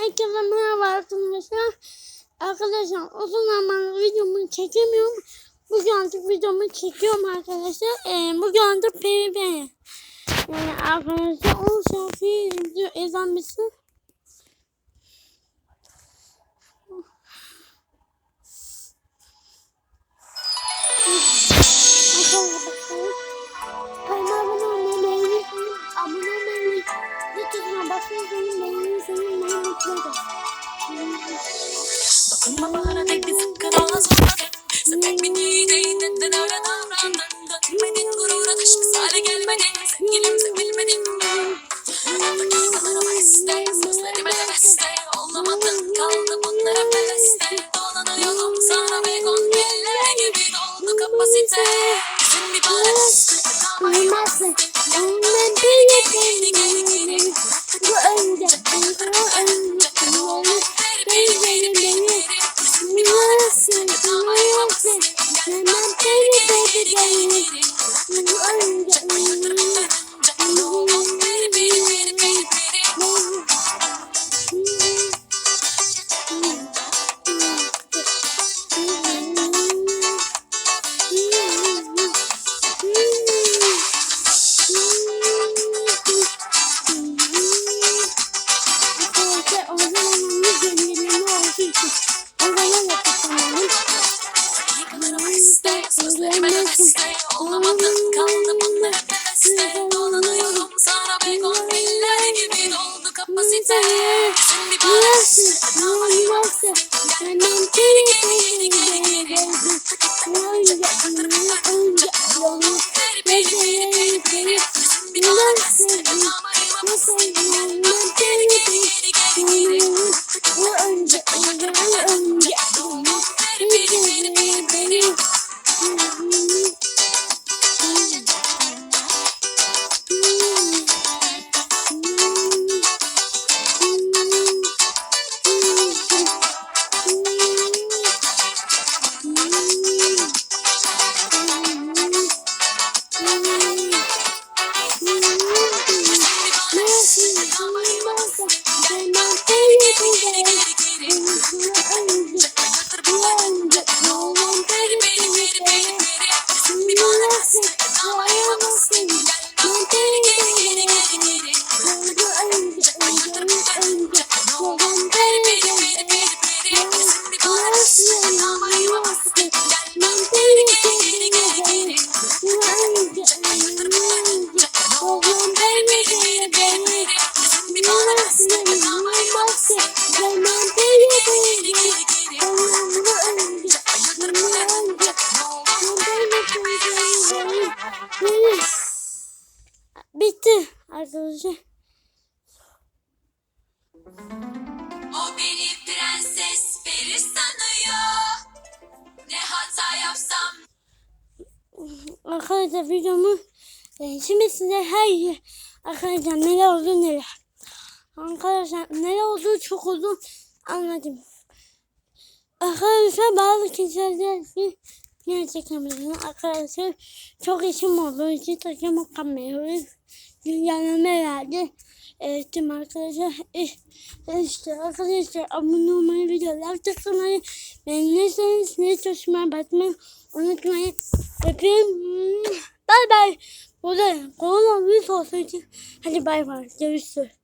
Herkese merhaba arkadaşlar. Arkadaşlar uzun zamandır videomu çekemiyorum. Bugün artık videomu çekiyorum arkadaşlar. Ee, bugün artık PvP. Yani arkadaşlar 10 şarkıyı izliyor ezan bitsin. Kanalıma abone olmayı, abone olmayı, lütfen basmayı, Bana dedi sakın ola zorladın Sen tek bir değildin öyle davrandın Dönmedin gurura taş misale gelmedin. Sevgilim sevilmedin Dakikalarıma iste Sözlerime de beste. Olamadın kaldı bunlara beste Dolanıyorum sana ve gongiller gibi doldu kapasite. Bizim bir parası Ama bir geri Olamadın kaldı bunlara beste Dolanıyorum sana ve gongiller gibi doldu kapasite. Bizim bir parası Duayı nasıl Bitti arkadaşlar. O beni prenses peri sanıyor. Ne hata yapsam Arkadaşlar videomu e, şimdi size her arkadaşlar neler oldu neler. Arkadaşlar neler oldu çok uzun anladım. Arkadaşlar bazı kişiler ki niye çekemedin arkadaşlar çok işim olduğu için çekemeyemiyoruz. Dünyanın verdi. Evet tüm arkadaşlar işte arkadaşlar abone olmayı videolar tıklamayı beğenirseniz ne çalışmaya bakmayı unutmayın. Öpeyim. Bay bay. Burada koronavirüs olsa için hadi bay bay. Görüşürüz.